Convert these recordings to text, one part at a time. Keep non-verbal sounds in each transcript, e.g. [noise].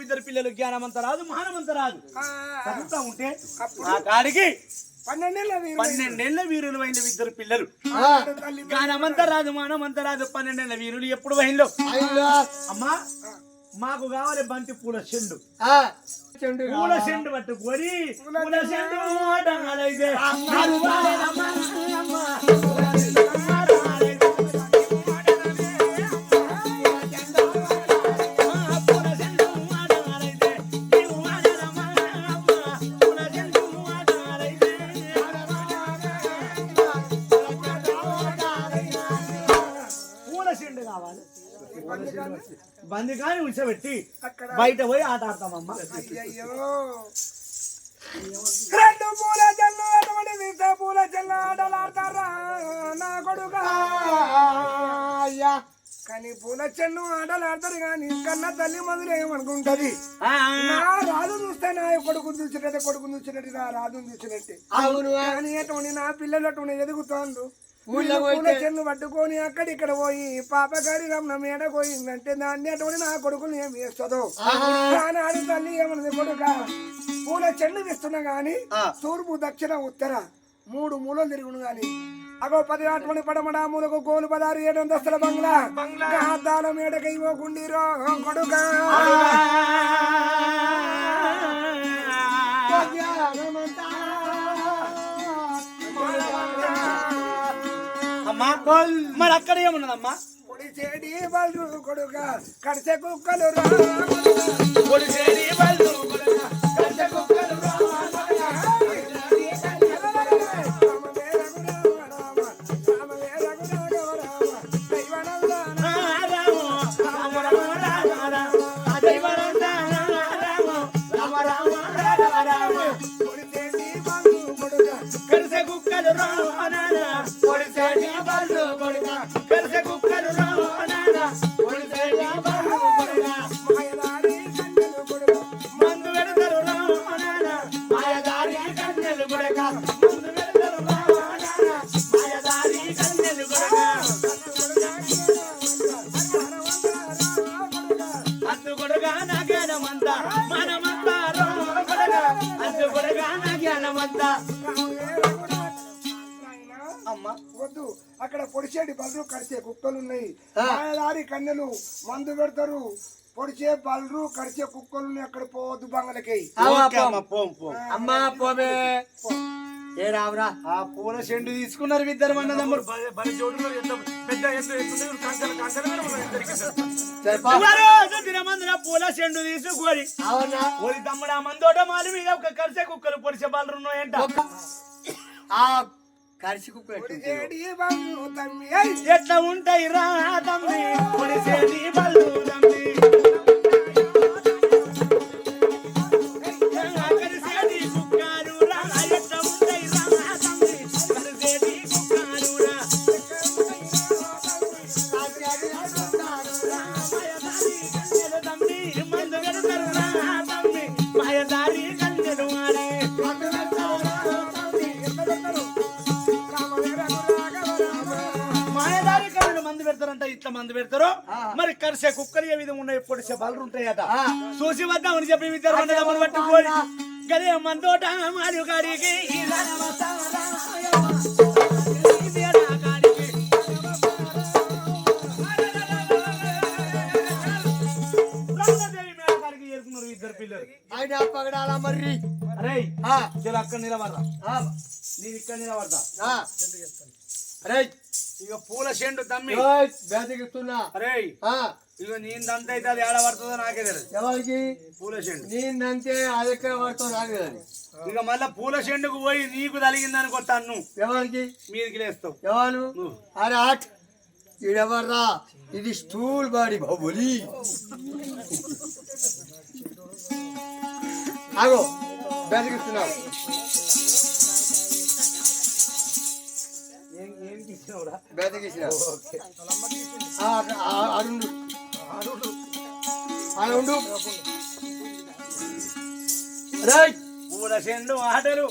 ఇద్దరు పిల్లలు జ్ఞానమంత రాదు మానమంత రాదు. ఆ, చదువుతా ఉంటే ఆ కాడికి పన్నెండేళ్ళ వీరులు అయిన ఇద్దరు పిల్లలు. జ్ఞానమంత రాదు మానమంత రాదు పన్నెండేళ్ళ వీరులు ఎప్పుడు అయ్యో, అమ్మా మాకు కావాలి బంతి పూల చెండు. ఆ, చెండు పూల? చెండు పట్టుకొని పూల చెండు బంది కానీ ఉంచబెట్టి బయట పోయి ఆట ఆడతామమ్మా. రెండు పూల జల్లు అటువంటి వింత పూల జల్ల ఆటలాడతారా? నా కొడుకా. అయ్యా. కానీ పూల చెన్ను ఆటలాడతారు కానీ కన్న తల్లి మొదలు ఏమనుకుంటది? నా రాజు చూస్తే నా కొడుకు చూసినట్టే కొడుకు చూసినట్టు నా రాజు చూసినట్టే. అవును. కానీ అటువంటి నా పిల్లలు అటువంటి ఎదుగుతాండు. చెన్ను పట్టుకొని అక్కడిక్కడ పోయి పాపగారి రమణ మేడ పోయిందంటే దాన్ని అటువంటి నా కొడుకుని ఏం చేస్తుందో? ఆనాడు తల్లి ఏమన్నది కొడుక? పూల చెన్ను ఇస్తున్నా గాని. తూర్పు దక్షిణ ఉత్తర మూడు మూలలు తిరుగును గాని. అగో పది అటువంటి పడమడ మూలకు గోలు పదారు ఏడు అంతస్తుల బంగ్లా. అద్దాల మేడకై పోకుండిరో కొడుక. అమ్మా. మరి అక్కడ ఏమున్నదమ్మా? పొడి చేడి బలు కొడుక కడిసే కుక్కలు రా. పొడిసేరి బళ్ళు కొడక, కంచె కుక్కలు రా. మనమంతా కొడగా వద్దు. అక్కడ పొడిచేటి బలరు కరిచే కుక్కలు ఉన్నాయి. మాయదారి కన్నెలు మందు పెడతారు. పొడిచే బలరు కరిచే కుక్కలు ఉన్నాయి అక్కడ పోవద్దు బంగళకి. ఓకే అమ్మ, పోం పోం. అమ్మా పోమే. ఏ రావురా? ఆ పూల చెండు తీసుకున్నారు ఇద్దరు దినమందున పూల చెండు తీసుకొని. అవునా? ఓరి తమ్ముడు ఆ మందోట మాలి మీద ఒక కరిసే కుక్కలు పొడిచే బాలు ఉన్నాయంట. ఆ కరిసి కుక్క ఎట్టుంది? పొడిచేటి బలరు తమ్మి ఏయ్! ఎట్లా ఉంటాయి రా తమ్మి? పొడిసేటి బళ్ళు తమ్మి. మందు పెడతారు మరి కరిసే కుక్కలు ఏ విధంగా ఉన్నాయి పొడిసే బలు ఉంటాయట. చూసి వద్దామని చెప్పి ఇద్దరు మంది పట్టుకోని గదే మందోట మరియు పిల్లలు ఆయన పగడాల మర్రి అరే అక్కడ నిలబడరా ఆ, నేను ఇక్కడ నిలబడతా. అరే ఇక పూల చెండు తమ్మి. ఓయ్, బెదిరిస్తున్నా అరే ఆ, ఇక నీందంతా అయితే అది ఏడబడుతుందో నాకే తెలియదు ఎవరికి? పూల చెండు. నేనంతే అదెక్కడ పడుతుంది నాకు తెలియదు. ఇక మళ్ళా పూల చెండుకు పోయి నీకు తలిగిందని కొట్టాను ఎవరికి? మీదికి లేస్తావు. ఎవరు? నువ్వు. అరే ఆట్. ఈడెవర్రా? ఇది స్టూల్ బాడీ బాబులి. [laughs] ఆగో బెదిరిస్తున్నావు పూల చెండు ఆటలు.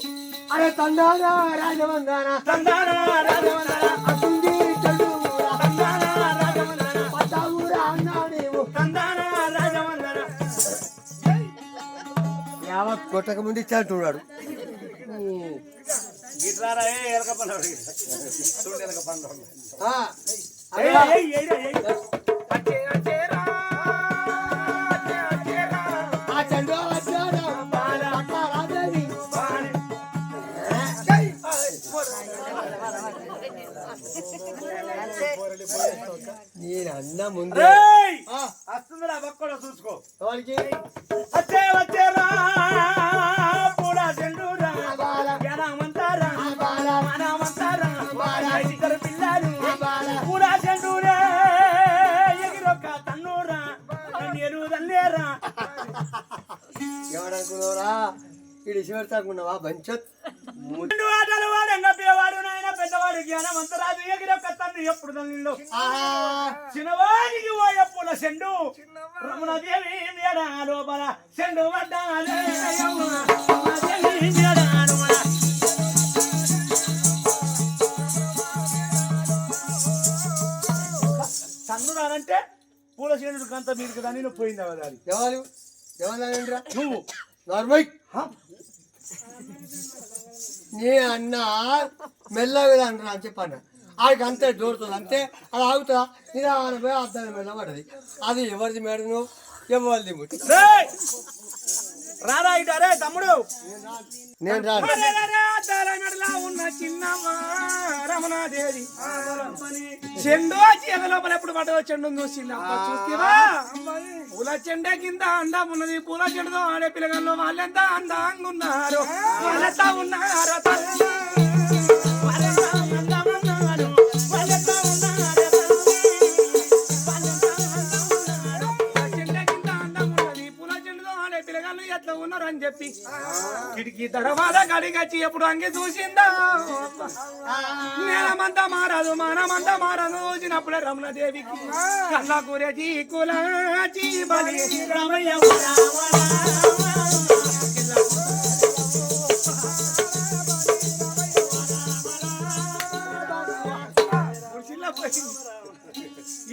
అరే తండానా రాజవందానా తందాన రాజవందన, అటుంది చెడురా తందాన రాజవందన, పట్టావురా అన్నాడేమో తందాన రాజవందన. కొట్టక ముందు ఇచ్చా అంటున్నాడు నేను అన్న ముందే. వస్తుందిరా బక్కడో చూసుకో. ఎవరికి? వచ్చే వచ్చేరా పిల్లలు పూల చెండురే ఎగిరొక్క తన్నూరా బంచత్. ఆటలు పేవాడు నాయన పెద్దవాడు జ్ఞానమంతరాజు ఎగిరొక్క తన్ను ఎప్పుడు తల్లిలో చిన్నవాడికి ఓయ పూల చెండు. రమణదేవి మేడ లోపల చెండు పడ్డాలే. తన్నురానంటే పూల చెండు కంత మీరు కదా నేను పోయింది అది ఎవరు? ఎవరు నువ్వు. నార్మల్ నీ అన్న మెల్లగా అంటారా అని చెప్పాను ఆడికి అంతే దూరుతుంది అంతే. అది ఆగుతా. నిదాన పోయి అర్థం మెల్ల పడది. అది ఎవరిది మేడను? ఎవరిది ముట్టి! రారా ఇటు అరే తమ్ముడు. నేను ఉన్న చిన్నమ్మ రమణాదేవి. చెండు చీల లోపల ఎప్పుడు పడవ చెండు చూస్తేవా? పూల చెండ కింద అందం ఉన్నది. పూల చెండుతో ఆడే పిల్లగాళ్ళు వాళ్ళెంత అందంగా ఉన్నారు? వాళ్ళెంత ఉన్నారు? చెప్పి కిటికీ తర్వాత గడిగచ్చి ఎప్పుడు అంగి చూసిందా? నేలమంతా మారదు మానమంతా మారదు. చూసినప్పుడే రమణదేవికి కళ్ళ కూరచి కులాచి బలి. రమయ్య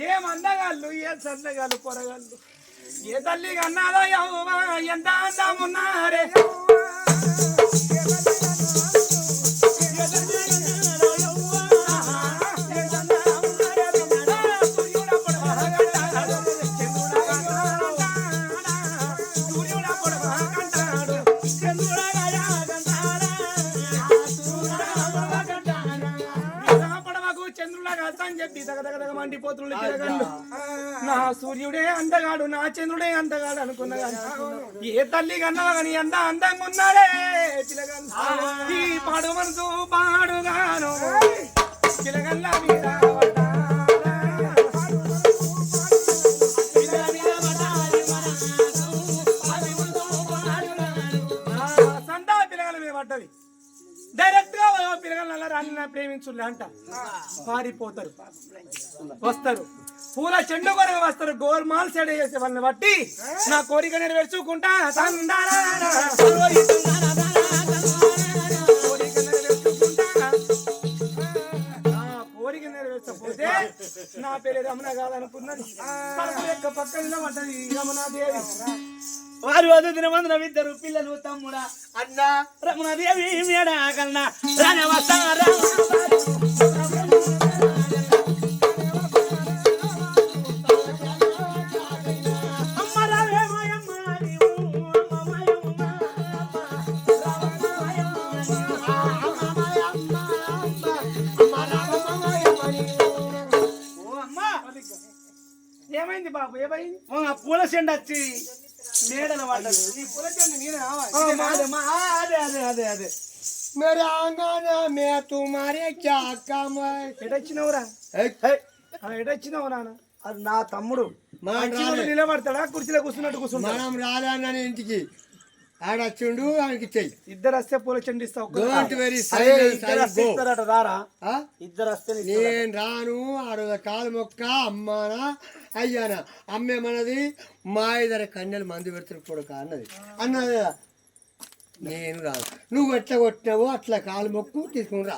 ఏం అందగాళ్ళు ఏ సందగాళ్ళు పొరగాళ్ళు. ఏ తల్లి కన్నాదో యవ్వా ఎంత అందమున్నారే చంద్రులాగా అని చెప్పి దగదగదగ మండిపోతుండే పిల్లగాళ్ళు నా సూర్యుడే అందగాడు నా చంద్రుడే అందగాడు అనుకున్నా ఏ తల్లి కన్నా కానీ ఎంత అందంగా ఉన్నాడే ఈ పాడు మనసు పాడుగాను. అది మీద పడ్డది. డైరెక్ట్గా పిల్లగాళ్ళ రాని ప్రేమించులే అంట. పారిపోతారు. వస్తారు. పూల చెండు కొరకు వస్తారు. గోల్మాల్ సెడ చేసే వాళ్ళని బట్టి నా కోరిక నెరవేర్చుకుంటా. కోరిక ఆ కోరిక నెరవేర్చకపోతే నా పేరు రమణ కాదనుకున్నది. యొక్క పక్కన పడ్డది రమణాదేవి. వారు వద్దు దినమందున ఇద్దరు పిల్లలు తమ్ముడా అన్న రమణదేవి మేడా కన్నా రానవస్తారా బాబు ఏమైంది ఆ పూల చెండు వచ్చి మేడల పడ్డది ఈ పూల చెండు నేనే ఆవా. ఆ, మాదే, మా- అదే అదే అదే అదే मेरे आंगन में तुम्हारे क्या काम है ఎటొచ్చినావురా ए, హే, ఆ, ఎటొచ్చినావు నాన్న అది నా తమ్ముడు మనం వచ్చినోడు రాలే నిలబడతాడా కుర్చీలో కూర్చున్నట్టు కూర్చుంటాడు మనం రాలే అన్న ఇంటికి ఆడొచ్చిండు ఆయనకి చెయ్యి ఇద్దరు వస్తే పూల చెండు ఇస్తావు డోంట్ వెరీ అరే, ఇద్దరు వస్తే ఇస్తారట రారా ఇద్దరు వస్తే నీకు నేను రాను ఆడ కాలు మొక్క అమ్మానా అయ్యానా అమ్మేమన్నది? మా ఇద్దరు కన్యలు మందు పెడుతున్న కొడుక అన్నది. అన్నది నేను రాను నువ్వు ఎట్లా కొట్టినావో అట్లా కాలు మొక్కు తీసుకుని రా.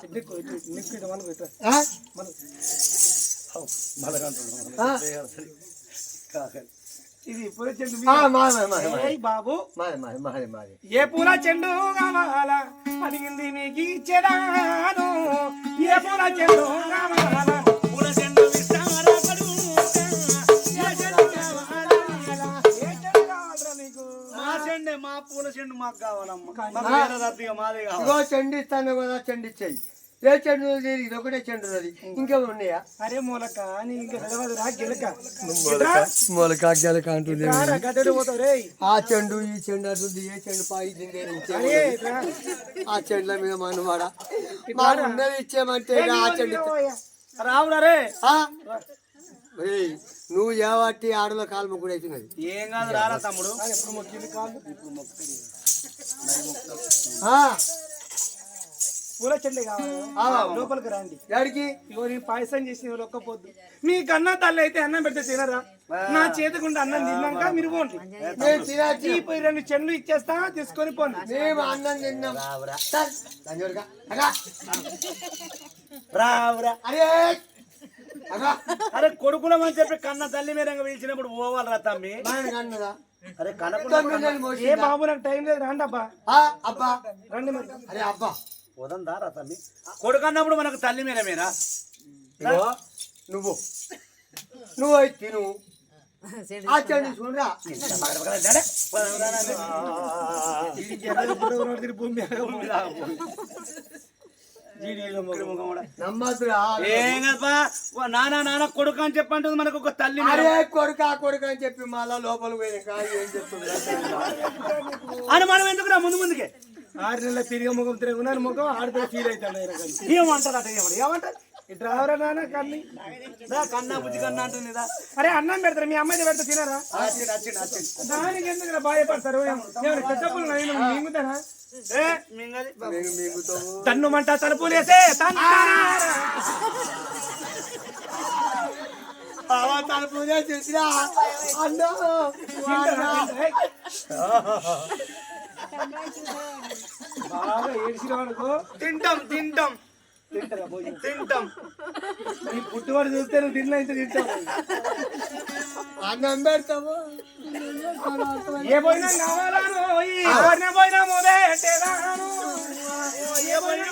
బాబు. ఏ పూల చెండు కావాలా? అడిగింది నీకు ఇచ్చేదాను. ఏ పూల చెండు కావాలా? పూల చెండు చెండే మా పూల చెండు మాకు కావాలమ్మా. మాదే ఇగో చెండు ఇస్తాను కదా చెండు ఇచ్చేయి. ఏ చెండు? ఇది? ఒకటే చెండు ఉన్నది ఇంకేమైనా ఉన్నాయా? అరే మూలక నీ ఇంకా తెలియదురా గెలక. మొలక గెలక అంటుంది ఆ చెండు ఈ చెండు అటుంది ఏ చెండు పాయి దింగే అరే రా. ఆ చెండ్ల మీద మనవాడ మాకు ఉన్నది ఇచ్చేమంటే ఇక ఆ చెండు ఇచ్చే- రావురా రే. ఆ? ఒరేయ్, నువ్వు ఏవట్టి ఆడలో కాలు కూడా అవుతున్నది ఏం కాదు రారా తమ్ముడు. ఎప్పుడు మొక్కింది కాదు ఆ, పూల చెండే కావాలి లోపలికి రండి. ఇగో నేను పాయసం చేసిన ఒక్కపోద్దు. మీ కన్నా తల్లి అయితే అన్నం పెడితే తినరా? నా చేతికుండా అన్నం తిన్నాక మీరు పోండి. పోయి రెండు చెన్లు ఇచ్చేస్తా తీసుకొని పోండి. మేము అన్నం తిన్నాం. రావురా. అరే. అరే కొడుకులమని చెప్పి కన్న తల్లి మీద పిలిచినప్పుడు పోవాలరా తమ్మి. మనకి అన్నదా అరే కనకుండా ఏ? బాబు నాకు టైం లేదు రండి అబ్బా. ఆ, అబ్బా. రండి మరి. అరే అబ్బా. పోదందా రా తమ్మి. కొడుకు అన్నప్పుడు మనకు తల్లి మీద మీరా? నువ్వు. నువ్వు అయితే తిను. చూడరా కదపా నాన్న కొడుకు అని చెప్పంటుంది మనకు ఒక తల్లి. అరే కొడుక కొడుక అని చెప్పి మళ్ళా లోపల పోయినాక ఏం చెప్తుంది? అని మనం ఎందుకురా ముందు ముందుకే? ఆరు నెలల తిరిగి ముఖం తిరుగున్నాను ముఖం ఆడితే ఫీల్ అవుతాను ఏమంటారు అట ఏమంటారు? కన్ని? బుద్ధి కన్నా అంటుంది అరే అన్నం పెడతారు? మీ అమ్మాయి పెడితే తినరా? దానికి ఎందుకు ఏమైనా చెడ్డప్పులు మింగుతారా? తన్ను మంట అన్నో బాగా ఏడిసిన వాడుకో తింటాం తింటాం. తింటాం. నీ పుట్టువాడు చూస్తే నువ్వు తిన్నా ఇంత తింటావు. అన్నం ఏ పోయినా కావాలను ఎవరిని పోయినా ఏ కావాలను ఏ పోయినా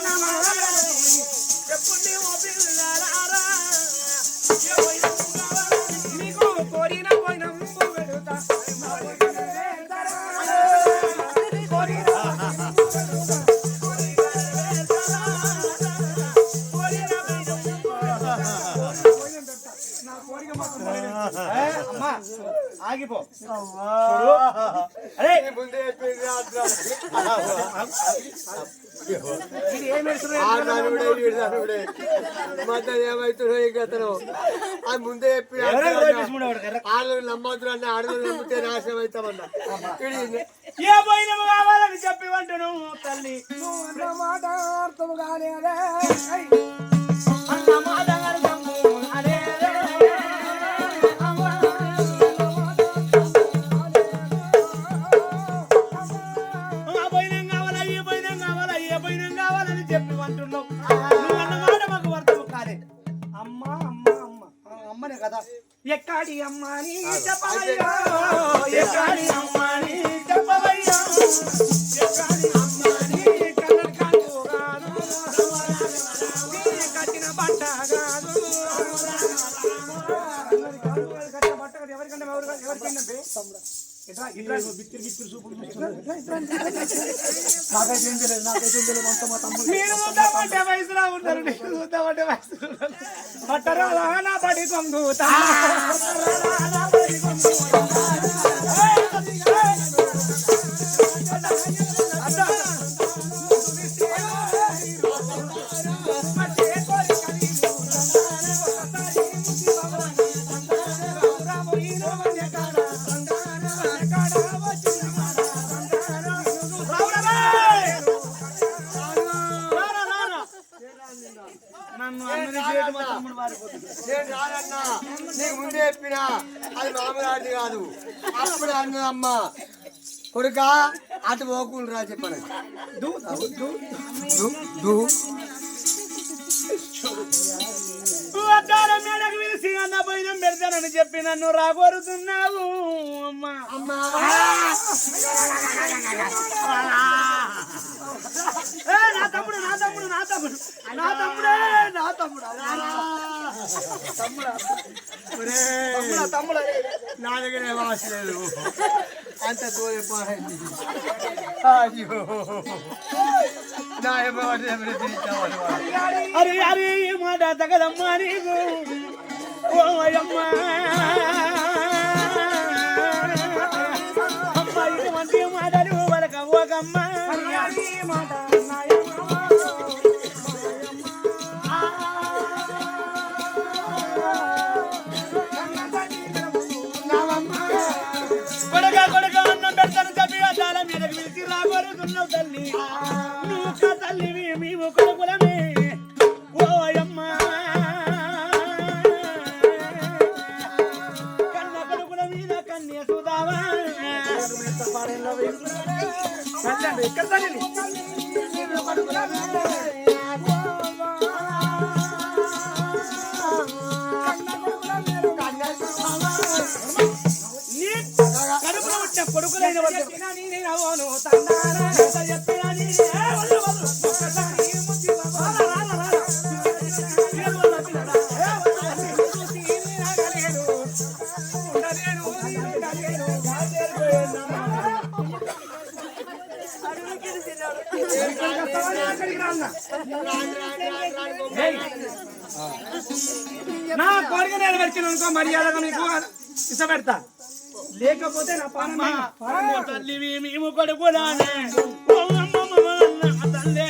ఆగిపో అరే ముందే. ఇది ఏం. మధ్య ఏమవుతుందో ఈ గతను అది ముందే చెప్పి ఎవరైనా కోపించుకునే వాడు కర్ర. ఆడలు నమ్మద్దు అన్న ఆడలు నమ్మితే నాశనం అవుతామన్నా వీడు ఏ పోయిన కావాలని చెప్పి వంటను తల్లి మాట అర్థం కాలేదే. మాట కదా. ఎక్కడి అమ్మ నీ చెప్పవయ్యా ఎక్కడి అమ్మని చెప్పవయ్యా చూద్దామంటే వయసులో ఉన్నారు. మీరు చూద్దామంటే వయసులో. పట్టరా నా పడి కొంగుతా నన్ను నేను రానన్నా నీకు ముందే చెప్పినా అది మామూలు కాదు. అప్పుడు అన్నది అమ్మ కొడుక అటు పోకుండా చెప్పను. ఓ అద్దాల మేడకు పిలిచి అన్న భోజనం పెడతానని చెప్పి నన్ను రాగోరుతున్నావు అమ్మా. అమ్మా. ఏ, నా తమ్ముడు నా తమ్ముడు నా తమ్ముడు. నా తమ్ముడే నా తమ్ముడు. తమ్ముడా తమ్ముడా నా దగ్గర వాస లేదు అంత తోలిపోయింది అయ్యో నా ఏమో తిరిగిస్తామని అరే అరే ఈ మాట తగదమ్మా నీకు ఓ అమ్మా రాగోరుతున్నావు తల్లి నా కోరిక నెరవేర్చిన అనుకో మర్యాదగా నీకు ఇష్టపెడతా. లేకపోతే నా పానం తల్లివి మేము కొడుకులానే తల్లే.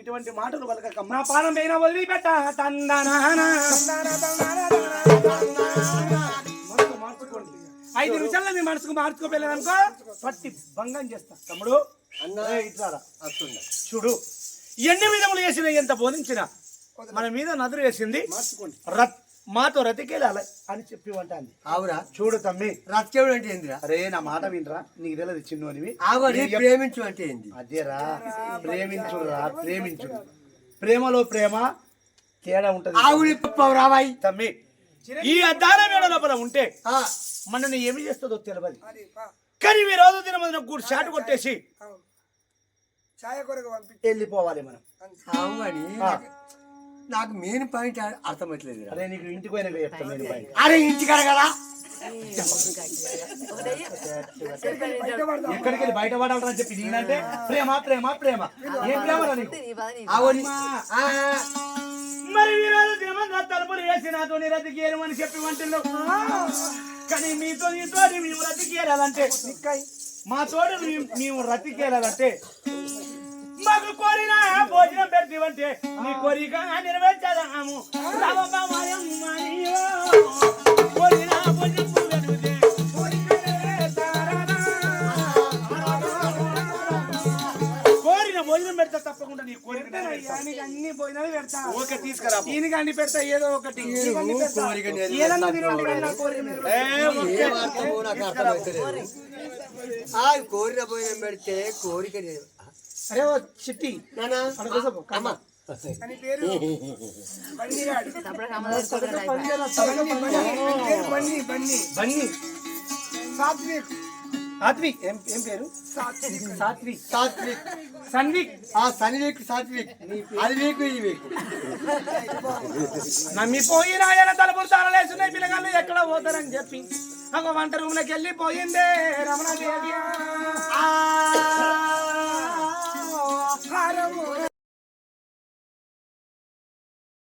ఇటువంటి మాటలు పలకకమ్మ నా పానం పైన వదిలిపెట్ట. తందనానా. మనసు మార్చుకోండి. ఐదు నిమిషాల్లో మీ మనసుకు మార్చుకోపోలేదనుకో పట్టి భంగం చేస్తా. తమ్ముడు అన్న. ఇట్లారా. వస్తుందా చూడు ఎన్ని విధములు వేసిన ఎంత బోధించిన మన మీద నదురు వేసింది మార్చుకోండి. రత్ మాతో రతికేలాలి అని చెప్పి అంటాంది. ఆవురా చూడు తమ్మి. రత్యవుడు అంటే ఏందిరా? అరే నా మాట వినరా? నీకు తెలియదు చిన్ను అనివి ఆవుని ప్రేమించు అంటే ఏంది? అదేరా. ప్రేమించుడురా ప్రేమించుడు. ప్రేమలో ప్రేమ తేడా ఉంటది. ఆవుని పప్పావు రావాయి తమ్మి ఈ అద్దాల మేడ లోపల ఉంటే ఆ, మనని ఏమి చేస్తుందో తెలియదు కానీ ఈ రోజు దిన మీద కూడా షాట్ కొట్టేసి ఛాయ కొరకు పంపి వెళ్ళిపోవాలి మనం. నాకు మెయిన్ పాయింట్ అర్థమవుతలేదు అరే నీకు ఇంటికి పోయినాక చెప్తాను నేను పైన. అరే ఇంటికాడ కదా? ఎక్కడికి వెళ్ళి బయట పడాలని చెప్పి నేనంటే ప్రేమ ప్రేమ ప్రేమ. ఏం ప్రేమ మరి దినమంతా తలుపులు వేసి నాతో రతికేయమని చెప్పి వంటిల్లు కానీ మీతో నీతో మేము రతికేయాలంటే మా తోడు మేము- మేము రతికేయాలంటే భోజనం పెడతావంటే నీ కోరిక నెరవేర్చదాము. కోరిన భోజనం పెడితే భోజనం తప్పకుండా నీ కోరిక. నీకు అన్ని పోయినవి పెడతా ఓకే తీసుకురా ఈయనకి అన్ని పెడతా ఏదో ఒకటి పెడతా. కోరిక ఏదన్నా నెరవేర్చాలి. తినండి కానీ నా కోరిక నెరవేర్చాలి. ఏ, ఓకే. ఏం అర్థమో నాకు అర్థమవుతలేదు ఆ కోరిన పోయిన పెడితే కోరిక నెరవే- అరే ఓ చిట్టి. నానా. మన కోసం అమ్మ. అని పేరు? బన్నీగాడు. బన్నీ బన్నీ బన్నీ సాత్విక్. సాత్విక్. ఏం ఏం పేరు? సాత్విక్. సాత్విక్. సాత్విక్. సన్విక్. ఆ శని వీక్ సాత్విక్ అది వీకు ఇది వీకు. నమ్మిపోయిన ఆయన తలుపులు తాళలేస్తున్నాయి పిల్లగాళ్ళు ఎక్కడ పోతారని చెప్పి. ఒక వంట రూమ్లోకి వెళ్ళి పోయిందే రమణాదేవి హారము